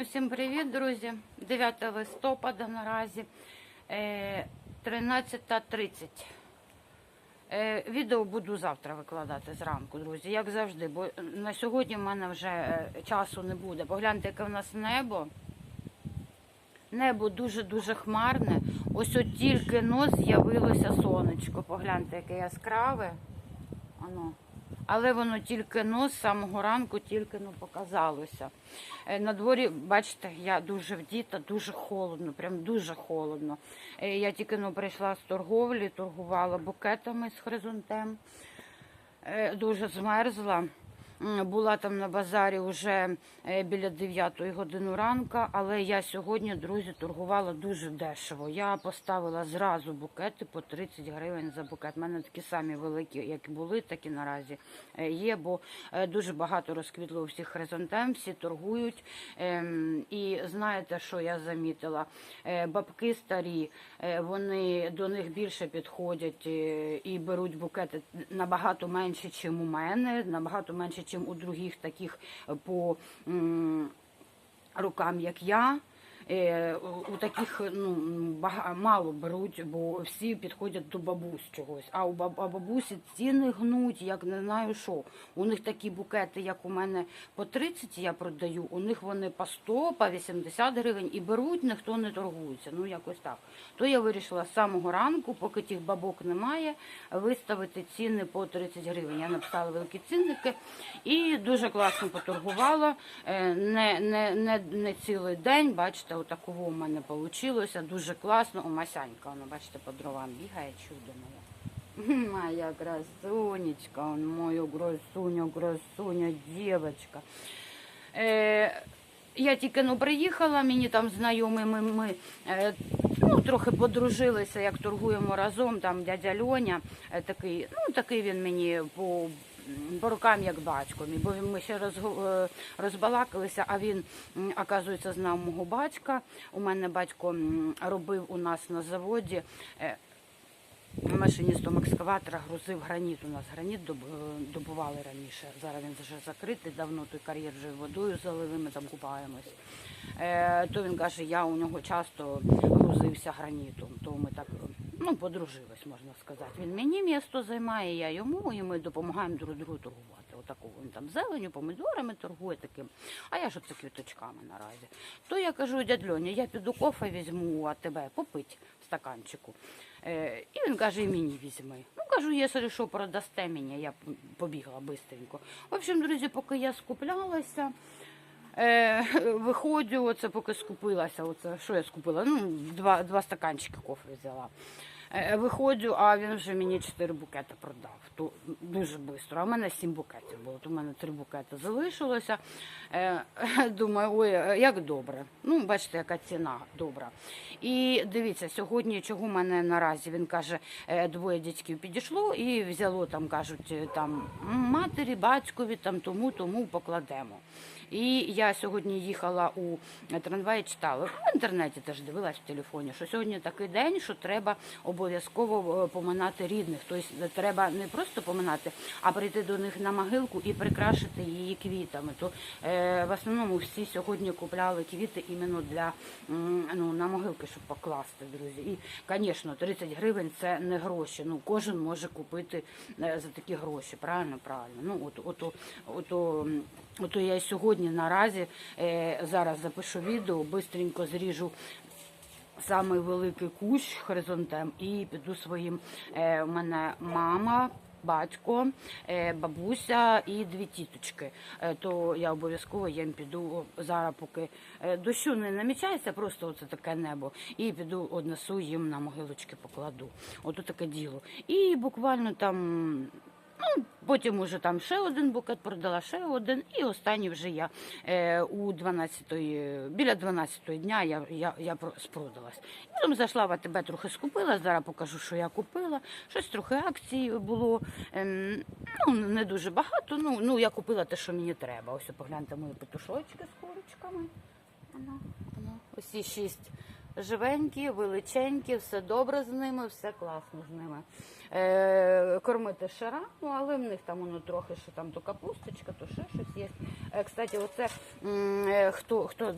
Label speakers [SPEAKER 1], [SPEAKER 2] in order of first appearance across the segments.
[SPEAKER 1] Усім привіт, друзі! 9 листопада наразі е, 13.30. Е, Відео буду завтра викладати зранку, друзі, як завжди, бо на сьогодні в мене вже е, часу не буде. Погляньте, яке в нас небо. Небо дуже-дуже хмарне. Ось от тільки но з'явилося сонечко. Погляньте, яке яскраве. Оно. Але воно тільки ну, з самого ранку тільки ну, показалося. Е, На дворі, бачите, я дуже вдіта, дуже холодно, прям дуже холодно. Е, Я тільки ну, прийшла з торговлі, торгувала букетами з хризантем. Е, Дуже змерзла. Була там на базарі вже е, біля 9 години ранку, але я сьогодні, друзі, торгувала дуже дешево. Я поставила зразу букети по 30 гривень за букет. У мене такі самі великі, як були, так і наразі е, є, бо е, дуже багато розквітло у всіх хризантем, всі торгують. Ем, І знаєте, що я замітила? Бабки старі, вони до них більше підходять і беруть букети набагато менше, ніж у мене, набагато менше, ніж у других таких е, по рукам, як я. Е, У таких ну мало беруть, бо всі підходять до бабусь чогось. А у бабусі ціни гнуть, як не знаю що. У них такі букети, як у мене по 30 я продаю. У них вони по 100, по 80 гривень і беруть, ніхто не торгується. Ну якось так. То я вирішила з самого ранку, поки тих бабок немає, виставити ціни по 30 гривень. Я написала великі цінники і дуже класно поторгувала. Е, Не, не, не, не цілий день, бачите, отакого у мене вийшло. Дуже класно. О, Масянька, воно, бачите, по дровам бігає, чудо моє. Моя красунечка, он мою красуню, красуня, дівчинка. Е, я тільки ну, приїхала, мені там знайомі, ми, ми е, ну, трохи подружилися, як торгуємо разом. Там дядя Льоня, е, такий, ну такий він мені по, по рукам як батько мій, бо ми ще е, розбалакалися, а він, оказується, знав мого батька. У мене батько робив у нас на заводі. е, Машиністом екскаватора грузив граніт. У нас граніт е, добували раніше. Зараз він вже закритий, давно той кар'єр вже водою залили, ми там купаємось. То він каже, я у нього часто грузився гранітом, то ми так ну, подружились, можна сказати. Він мені місто займає, я йому, і ми допомагаємо друг другу торгувати. Отаку він там зеленю, помидорами торгує таким. А я ж оце квіточками наразі. То я кажу, дядь Льоня, я піду кофе візьму, а тебе попить в стаканчику. Е, і він каже, і мені візьми. Ну, кажу, якщо що продасте мені, я побігла бистренько. В общем, друзі, поки я скуплялася, е, виходжу, оце поки скупилася, оце, що я скупила? Ну, два, два стаканчики кофе взяла. Е, Виходжу, а він вже мені чотири букети продав. То дуже швидко. А в мене сім букетів було. То в мене три букети залишилося. Е, Думаю, ой, е, як добре. Ну, бачите, яка ціна добра. І дивіться, сьогодні чого в мене наразі він каже, е, двоє дядьків підійшло і взяло там, кажуть, е, там матері, батькові, там тому, тому покладемо. І я сьогодні їхала у трамваї, читала в інтернеті теж дивилась в телефоні, що сьогодні такий день, що треба обов'язково е, поминати рідних. Тобто треба не просто поминати, а прийти до них на могилку і прикрашити її квітами. То е, в основному всі сьогодні купляли квіти іменно для ну, на могилки, щоб покласти, друзі. І, звісно, 30 гривень це не гроші. Ну, кожен може купити е, за такі гроші. Правильно, правильно. Ну, от, от, от, от, Ото я сьогодні наразі е, зараз запишу відео, бистренько зріжу самий великий кущ хризантем і піду своїм. Е, у мене мама. Батько, е, бабуся і дві тіточки. Е, То я обов'язково їм піду зараз, поки дощу не намічається, просто оце таке небо. І піду однесу їм на могилочки покладу. Ото таке діло. І буквально там Ну, потім уже там ще один букет продала, ще один, і останній вже я е, у 12 біля 12 дня я, я, я про- спродалась. Потім зайшла в АТБ, трохи скупила, зараз покажу, що я купила. Щось трохи акцій було, ем, ну, не дуже багато, ну, ну я купила те, що мені треба. Ось погляньте мої петушочки з курочками. Ось ці шість живенькі, величенькі, все добре з ними, все класно з ними. Е, кормити ще ну але в них там воно трохи що там то капусточка, то ще щось є. Е, кстати, оце м, е, хто, хто,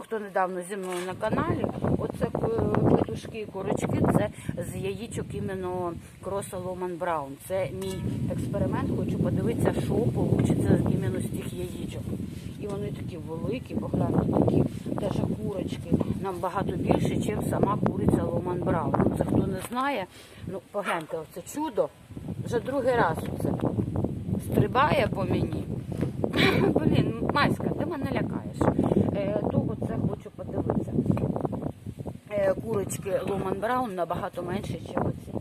[SPEAKER 1] хто недавно зі мною на каналі, оце петушки і курочки, це з яєчок іменно Кроса Ломан Браун. Це мій експеримент, хочу подивитися, що вийде іменно з тих яєчок. І вони такі великі, погляньте, такі теж курочки набагато більше, ніж сама куриця Ломан Браун. Ну, Це хто не знає, ну погляньте, оце чудо. Вже другий раз оце стрибає по мені. Блін, Майська, ти мене лякаєш. Е, то оце хочу подивитися. Е, курочки Ломан Браун набагато менше, ніж оці.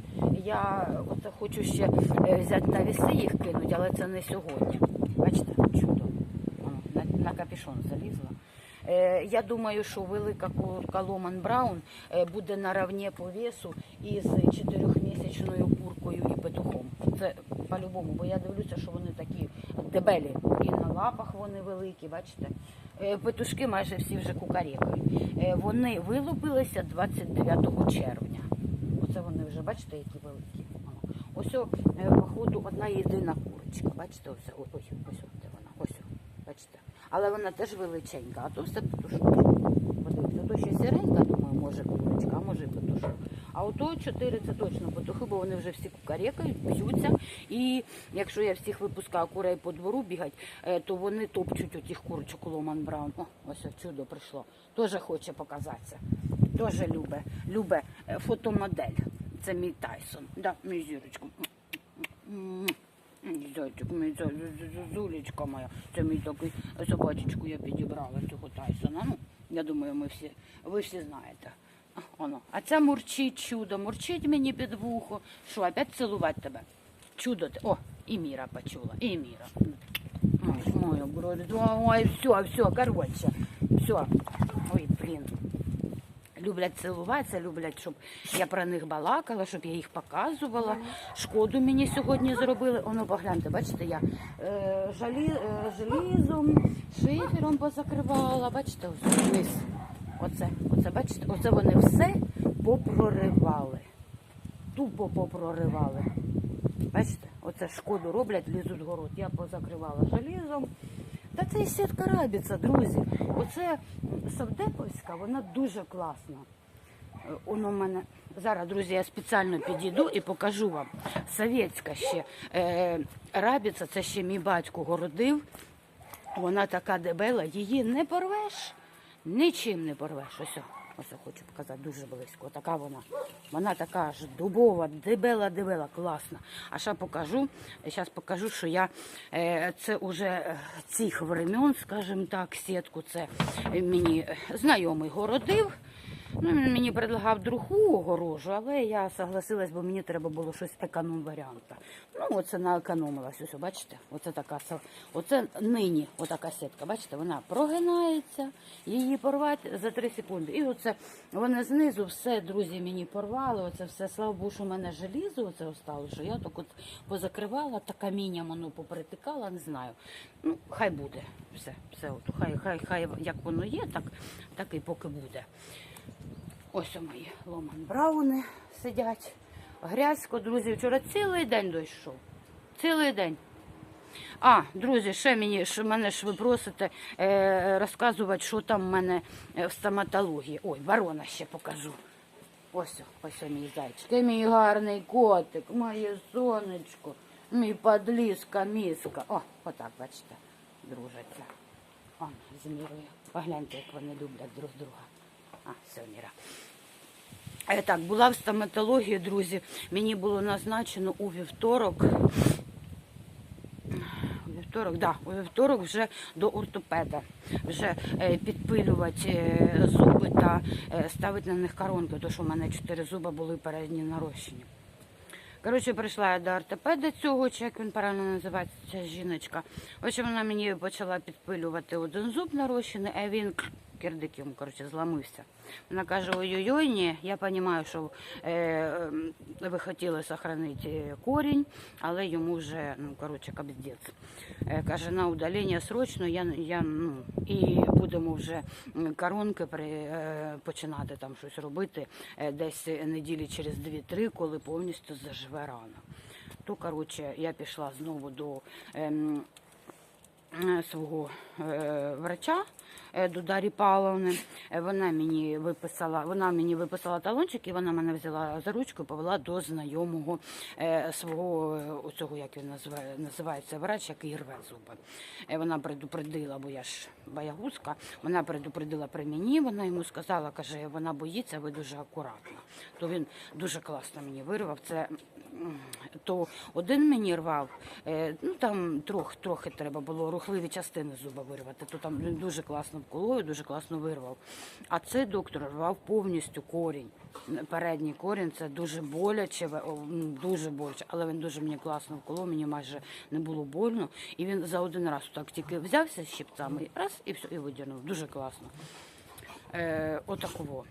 [SPEAKER 1] Я оце хочу ще е, взяти на віси їх кинути, але це не сьогодні. Бачите, чудо. На, на капюшон залізла. Я думаю, що велика курка Ломан Браун буде наравні по весу із чотирьохмісячною куркою і петухом. Це по-любому, бо я дивлюся, що вони такі дебелі. І на лапах вони великі, бачите. Е, Петушки майже всі вже кукарекають. Е, Вони вилупилися 29 червня. Оце вони вже, бачите, які великі. Ось, е, походу, одна єдина курочка. Бачите, ось, ось, ось, де вона, ось, бачите. Але вона теж величенька, а то все петушок. Подивіться, то ще сіренька, думаю, може курочка, а може і петушок. А ото чотири це точно петухи, бо вони вже всі кукарекають, б'ються. І якщо я всіх випускаю курей по двору бігать, е, то вони топчуть отих курочок Ломан Браун. О, ось чудо прийшло. Теж хоче показатися. Теж любе, любе е, фотомодель. Це мій Тайсон. Да, мій. Мій Зайчик, мій зулечка моя. Це мій такий собачечку я підібрала цього Тайсона. Ну, я думаю, ми всі, ви всі знаєте. А, Воно. А це мурчить чудо, мурчить мені під вухо. Що, опять цілувати тебе? Чудо ти. О, і Міра почула, і Міра. Ой, грудь. Ой, все, все, коротше. Все. Ой, блін. Люблять цілуватися, люблять, щоб я про них балакала, щоб я їх показувала. Шкоду мені сьогодні зробили. Воно погляньте, бачите, я е, жалі, е, желізом, шифером позакривала. Бачите, ось вниз. Оце, оце, бачите, оце вони все попроривали. Тупо попроривали. Бачите, оце шкоду роблять, лізуть город. Я позакривала желізом. Та це і сітка рабіця, друзі. Оце Савдеповська, вона дуже класна. Е, Воно в мене зараз, друзі, я спеціально підійду і покажу вам. Совєтська ще е, рабіця, це ще мій батько городив. Вона така дебела, її не порвеш, нічим не порвеш. Ось, ось хочу показати дуже близько. Така вона. Вона така ж дубова, дебела, дебела, класна. А ще покажу. Зараз покажу, що я е, це уже цих времен, скажімо так, сітку. Це мені знайомий городив. Ну, він мені предлагав другу огорожу, але я согласилась, бо мені треба було щось економ варіанта. Ну, оце наекономилась. Ось, бачите, оце така оце нині отака сітка. Бачите, вона прогинається, її порвати за 3 секунди. І оце вони знизу все, друзі, мені порвали. Оце все, слава Богу, що в мене желізо оце осталось, що я так от позакривала, та камінням воно попритикала, не знаю. Ну, хай буде. Все, все, от, хай, хай, хай, як воно є, так, так і поки буде. Ось у мої ломан брауни сидять. Грязько, друзі, вчора цілий день дощ. Цілий день. А, друзі, ще мені що мене ж ви просите е, розказувати, що там в мене е, в стоматології. Ой, ворона ще покажу. Ось, ось мій зайчик. Ти мій гарний котик, моє сонечко, мій подліска, міска. О, отак, бачите, дружаться. Он з Погляньте, як вони люблять друг друга. А, все, Е, Так, була в стоматології, друзі. Мені було назначено у вівторок. У вівторок, да, у вівторок вже до ортопеда. Вже е, підпилювати е, зуби та ставити на них коронки, тому що в мене чотири зуби були передні нарощені. Коротше, прийшла я до ортопеда цього, чи як він правильно називається, ця жіночка. Общем, вона мені почала підпилювати один зуб нарощений, а він кирдик йому, коротше, зламився. Вона каже: ой-ой-ой, ні, я розумію, що е, ем, ви хотіли зберігати корінь, але йому вже, ну, коротше, капець. Е, каже, на удалення срочно, я, я, ну, і будемо вже коронки при, е, починати там щось робити е, десь неділі через 2-3, коли повністю заживе рана. То, коротше, я пішла знову до ем, е, свого е, врача. е, До Дарі Павловни. Е, Вона мені виписала, вона мені виписала талончик, і вона мене взяла за ручку і повела до знайомого е, свого е, оцього, як він називає, називається врач, який рве зуби. Е, Вона предупредила, бо я ж боягузка, вона предупредила при мені, вона йому сказала, каже, вона боїться, ви дуже акуратна. То він дуже класно мені вирвав. Це то один мені рвав, е, ну там трохи, трохи треба було рухливі частини зуба вирвати. То там він дуже класно вколою, дуже класно вирвав. А цей доктор рвав повністю корінь. Передній корінь це дуже боляче, м, дуже боляче, але він дуже мені класно вколов, мені майже не було больно. І він за один раз так тільки взявся з щипцями, раз і все, і видірнув. Дуже класно. Е, отакого.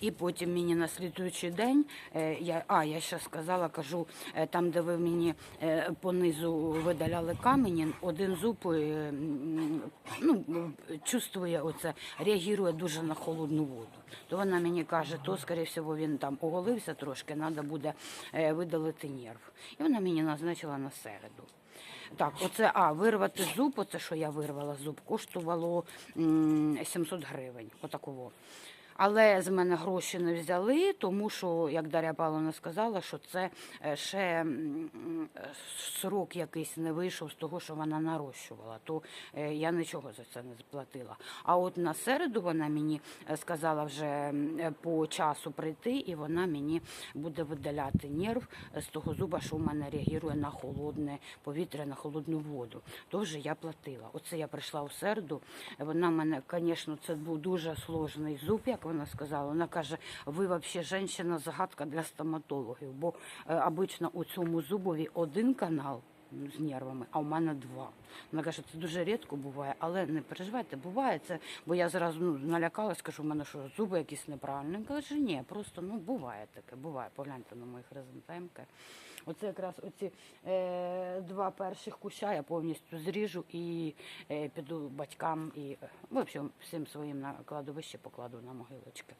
[SPEAKER 1] І потім мені на слідуючий день, е, я, а я ще сказала, кажу, е, там, де ви мені е, понизу видаляли камені, один зуб ну, чувствує оце, реагує дуже на холодну воду. То вона мені каже, то, скоріше всього, він там оголився трошки, треба буде видалити нерв. І вона мені назначила на середу. Так, оце, а, вирвати зуб, оце, що я вирвала зуб, коштувало 700 гривень. Отакого. Але з мене гроші не взяли, тому що, як Дар'я Павловна сказала, що це е, ще срок якийсь не вийшов з того, що вона нарощувала, то е, я нічого за це не заплатила. А от на середу вона мені е, сказала вже по часу прийти, і вона мені буде видаляти нерв з того зуба, що в мене реагує на холодне повітря, на холодну воду. То вже я платила. Оце я прийшла у середу. Вона мене, звісно, це був дуже сложний зуб, як вона сказала. Вона каже: ви взагалі жінка загадка для стоматологів, бо е, обично у цьому зубові один канал. З нервами, а у мене два. Вона каже, це дуже рідко буває, але не переживайте, буває це, бо я зразу ну, налякалась, кажу, у мене що зуби якісь неправильні. Він каже, ні, просто ну буває таке, буває. Погляньте на мої хризантемки. Оце якраз оці е, два перших куща я повністю зріжу і е, піду батькам і е, в общем, всім своїм на кладовище покладу на могилочки.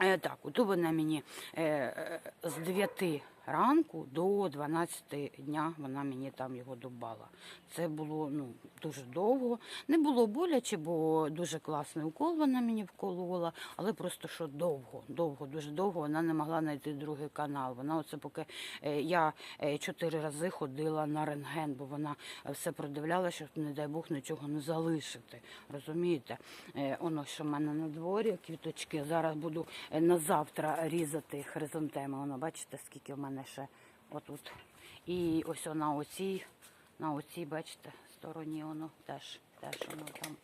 [SPEAKER 1] Е, так, вона мені е, е, з 9 ранку до 12 дня вона мені там його добала. Це було ну, дуже довго. Не було боляче, бо дуже класний укол вона мені вколола, але просто що довго, довго, дуже довго вона не могла знайти другий канал. Вона оце поки е, я е, чотири рази ходила на рентген, бо вона е, все продивляла, щоб, не дай Бог, нічого не залишити. Розумієте? Воно що в мене на дворі, квіточки. Зараз буду на завтра різати хризантеми. Воно, бачите, скільки в мене ще отут. І ось на оцій, на оцій, бачите, стороні воно теж, теж воно там.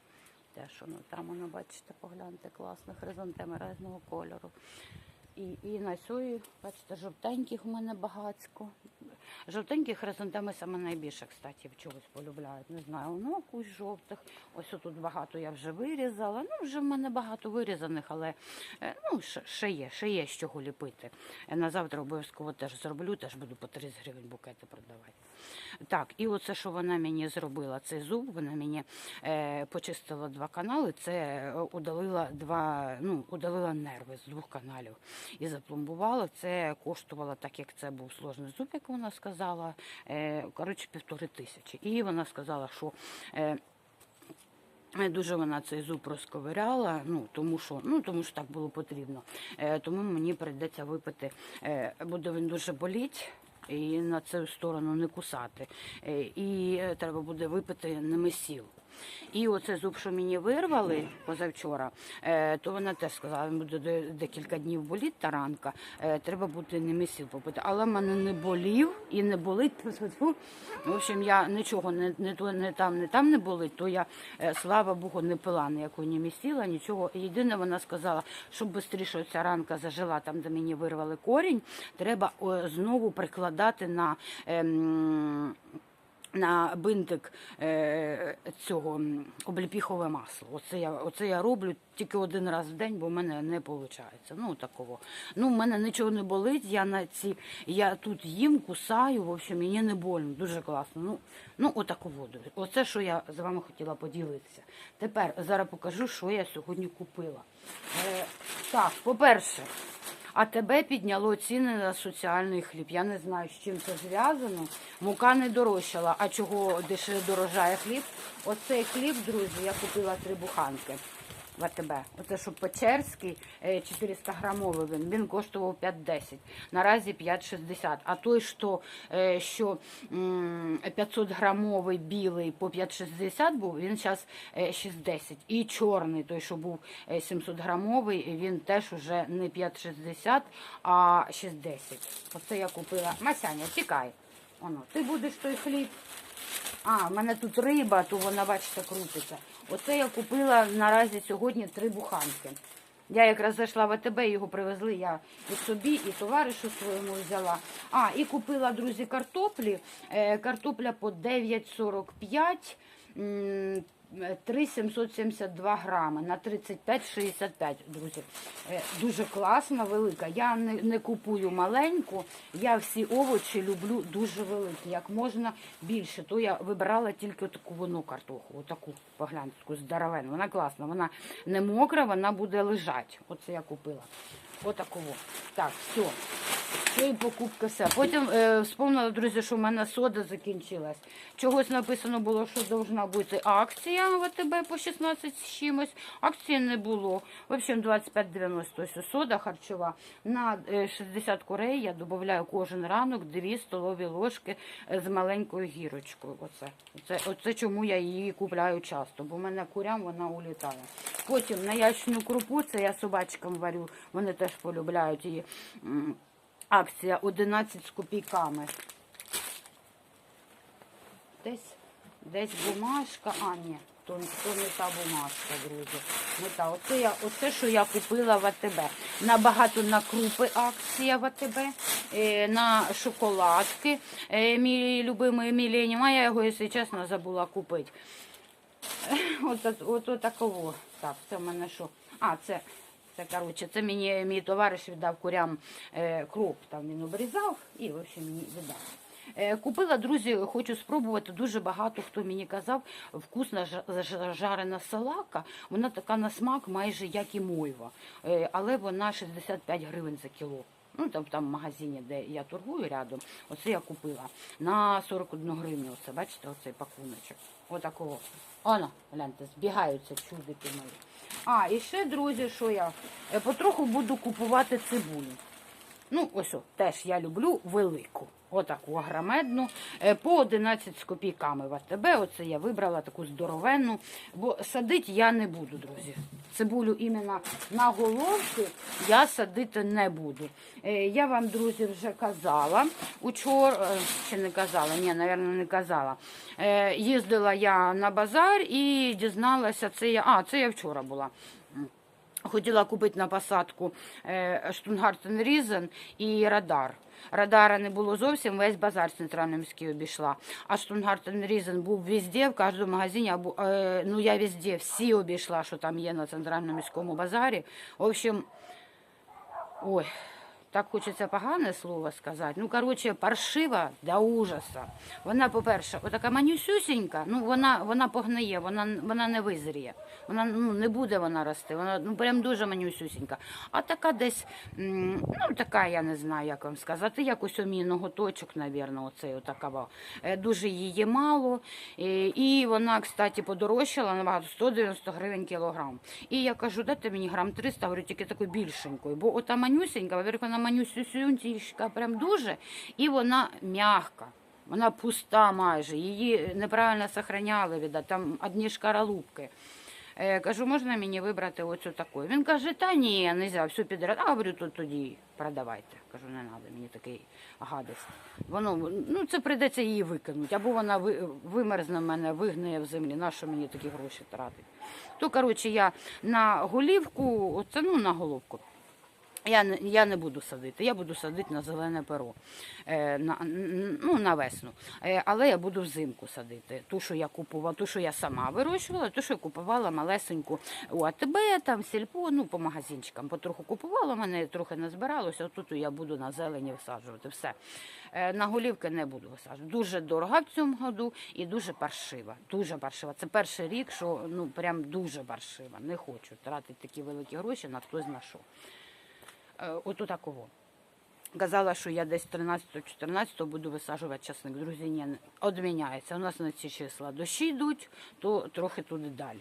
[SPEAKER 1] Теж воно там, воно, бачите, погляньте, класно, хризантеми різного кольору. І, і на цій, бачите, жовтеньких у мене багацько. Жовтенькі хризантеми саме найбільше, кстати, чогось полюбляють. Не знаю, ну кусь жовтих. Ось тут багато я вже вирізала. Ну, вже в мене багато вирізаних, але е, ну, ще, є, ще є з чого ліпити. На завтра обов'язково теж зроблю, теж буду по 30 гривень букети продавати. Так, і оце, що вона мені зробила, цей зуб, вона мені е, почистила два канали, це е, удалила два, ну, удалила нерви з двох каналів і запломбувала. Це коштувало, так як це був сложний зуб, як вона сказала, е, коротше, півтори тисячі. І вона сказала, що. Е, Е, Дуже вона цей зуб розковиряла, ну тому що ну тому що так було потрібно. Е, тому мені прийдеться випити, е, буде він дуже боліть. І на цю сторону не кусати. Е, І е, треба буде випити немесіл. І оце зуб, що мені вирвали позавчора, е, то вона теж сказала, буде декілька днів боліти та ранка, е, треба буде немесіл попити. Але в мене не болів і не болить. В общем, я нічого не, не, не там, не там не болить, то я, е, слава Богу, не пила ніякого не місіла, нічого. Єдине, вона сказала, щоб швидше ця ранка зажила там, де мені вирвали корінь, треба знову прикладати на. Ем, на бинтик е, цього обліпіхове масло. Оце я, оце я роблю тільки один раз в день, бо в мене не виходить. Ну, такого. Ну, в мене нічого не болить, я на ці, я тут їм, кусаю, в общем, мені не больно, дуже класно. Ну, ну отаку воду. Оце, що я з вами хотіла поділитися. Тепер зараз покажу, що я сьогодні купила. Е, так, по-перше, а тебе підняло ціни на соціальний хліб. Я не знаю, з чим це зв'язано. Мука не дорожчала. А чого дорожає хліб? Оцей хліб, друзі, я купила три буханки в АТБ. Оце що Печерський, е, 400 грамовий він, він коштував 5,10. Наразі 5,60. А той, що, е, що 500 грамовий білий по 5,60 був, він зараз 6,10. І чорний, той, що був е, 700 грамовий, він теж уже не 5,60, а 6,10. Оце я купила. Масяня, тікай. Оно, ти будеш той хліб. А, в мене тут риба, то вона, бачите, крутиться. Оце я купила наразі сьогодні три буханки. Я якраз зайшла в АТБ, його привезли, я і собі, і товаришу своєму взяла. А, і купила, друзі, картоплі. Е, картопля по 9,45. М, 3,772 грами на 35,65, друзі. Е, Дуже класна, велика. Я не, не купую маленьку, я всі овочі люблю дуже великі, як можна більше. То я вибирала тільки таку вону картоху, отаку погляньте, таку здоровену. Вона класна, вона не мокра, вона буде лежати. Оце я купила. Отаку. Так, все. Це і покупка все. Потім е, вспомнила, друзі, що в мене сода закінчилась. Чогось написано було, що повинна бути акція в АТБ по 16 з чимось. Акції не було. В общем, 25,90 ось сода харчова. На е, 60 курей я додаю кожен ранок 2 столові ложки е, з маленькою гірочкою. Оце. Оце, оце чому я її купляю часто, бо в мене курям вона улітає. Потім на ячну крупу, це я собачкам варю, вони теж полюбляють її. Акція 11 з копійками. Десь, десь бумажка. А, ні, то, то не та бумажка, друзі. Не та. Оце, я, оце, що я купила в АТБ. Набагато на крупи акція в АТБ, е, на шоколадки. Е, мій любимий Міленіум, а я його, якщо чесно, забула купити. От, от, от, от такого. Так, це в мене що? А, це, це коротше, це мені мій товариш віддав курям е, кроп, там він обрізав і в общем, мені віддав. Е, Купила, друзі, хочу спробувати. Дуже багато хто мені казав, вкусна жа- жа- жарена салака. Вона така на смак, майже як і мойва. Е, Але вона 65 гривень за кіло. Ну, там, там в магазині, де я торгую рядом, оце я купила на 41 гривню. Оце, бачите, оцей пакуночок. Отакого. Оно, гляньте, збігаються чудики мої. А, і ще, друзі, що я е, потроху буду купувати цибулю. Ну, ось, о, теж я люблю велику. Отаку агромедну. е, По 11 з копійками в АТБ. Оце я вибрала таку здоровенну. Бо садити я не буду, друзі. Цибулю іменно на головки я садити не буду. Е, Я вам, друзі, вже казала учора, е, чи не казала, ні, мабуть, не казала. Е, Їздила я на базар і дізналася, це я. А, це я вчора була. Хотіла купити на посадку е, штунгартен Різен і радар. Радара не було зовсім, весь базар центральний міський обійшла. А штунгартен Різен був везде, в кожному магазині. або, е, ну я везде всі обійшла, що там є на центральному міському базарі. В общем, ой, так хочеться погане слово сказати. Ну, коротше, паршива до ужаса. Вона, по-перше, отака манюсюсінька, ну вона, вона погниє, вона, вона не визріє. Вона ну, не буде вона рости. Вона ну прям дуже манюсюсінька. А така десь, ну така, я не знаю, як вам сказати, якось мій ноготочок, навірно, оцей отакава. Е, Дуже її мало. Е, І вона, кстати, подорожчала набагато 190 гривень кілограм. І я кажу, дайте мені грам 300, говорю, тільки такою більшенькою. Бо ота манюсенька, во-первых, вона манюсюсюнчика прям дуже, і вона м'ягка. Вона пуста майже, її неправильно сохраняли, видать, там одні шкаралупки. Е, кажу, можна мені вибрати оцю таку? Він каже, та ні, не можна, все підряд. А говорю, то тоді продавайте. Кажу, не треба мені такий гадость. Воно, ну це прийдеться її викинути. Або вона ви- вимерзне в мене, вигниє в землі. Нащо мені такі гроші тратити? То, коротше, я на голівку, оце, ну, на головку. Я не, я не буду садити, я буду садити на зелене перо, е, на, ну, на весну. Е, але я буду взимку садити. Ту, що я купувала, ту, що я сама вирощувала, ту, що я купувала малесеньку у АТБ, там, сільпо, ну, по магазинчикам. Потроху купувала, мене трохи не збиралося, отут я буду на зелені висаджувати. Все. Е, на голівки не буду висаджувати. Дуже дорога в цьому году і дуже паршива. Дуже паршива. Це перший рік, що ну, прям дуже паршива. Не хочу тратити такі великі гроші на хтось на що. Е, Ото такого. Казала, що я десь 13-14 буду висаджувати часник. Друзі, ні, одміняється. У нас на ці числа дощі йдуть, то трохи туди далі.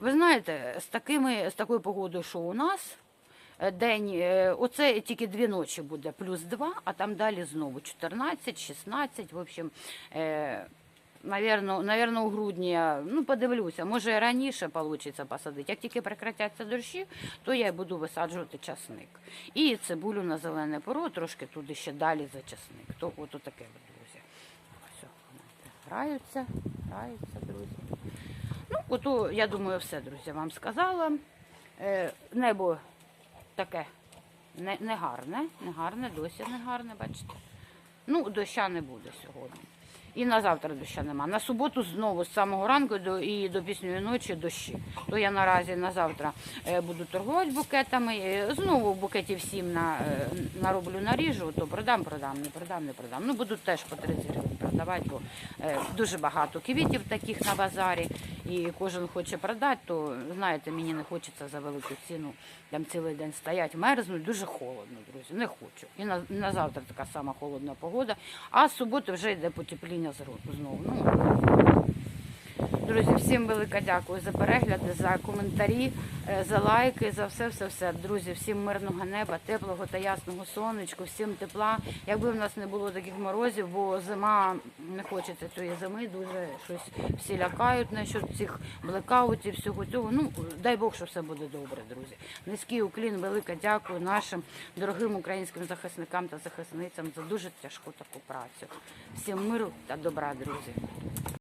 [SPEAKER 1] Ви знаєте, з, такими, з такою погодою, що у нас е, день, е, оце тільки дві ночі буде, плюс два, а там далі знову 14, 16, в общем, Навірно, навірно, у грудні, ну подивлюся, може раніше вийде посадити. Як тільки прекратяться дощі, то я буду висаджувати часник. І цибулю на зелене поро, трошки туди ще далі за часник. То от таке, друзі. Все, граються, граються, друзі. Ну, ото, я думаю, все, друзі, вам сказала. Е, небо таке не, не гарне, не гарне, досі не гарне, бачите. Ну, доща не буде сьогодні. І на завтра доща нема. На суботу знову з самого ранку до і до пісньої ночі дощі. То я наразі на завтра е, буду торгувати букетами. Е, Знову букетів сім на, е, нароблю наріжу, то продам, продам, не продам, не продам. Ну буду теж по 30 гривень продавати, бо е, дуже багато квітів таких на базарі, і кожен хоче продати, то знаєте, мені не хочеться за велику ціну там цілий день стоять, мерзнуть, дуже холодно, друзі. Не хочу. І на, на завтра така сама холодна погода. А з суботи вже йде потепління знову. Ну, Друзі, всім велика дякую за перегляди, за коментарі, е, за лайки, за все, все, все. Друзі, всім мирного неба, теплого та ясного сонечку, всім тепла. Якби в нас не було таких морозів, бо зима не хочеться цієї зими, дуже щось всі лякають насчет цих блекаутів, всього цього. Ну дай Бог, що все буде добре, друзі. Низький уклін, велика дякую нашим дорогим українським захисникам та захисницям за дуже тяжку таку працю. Всім миру та добра, друзі.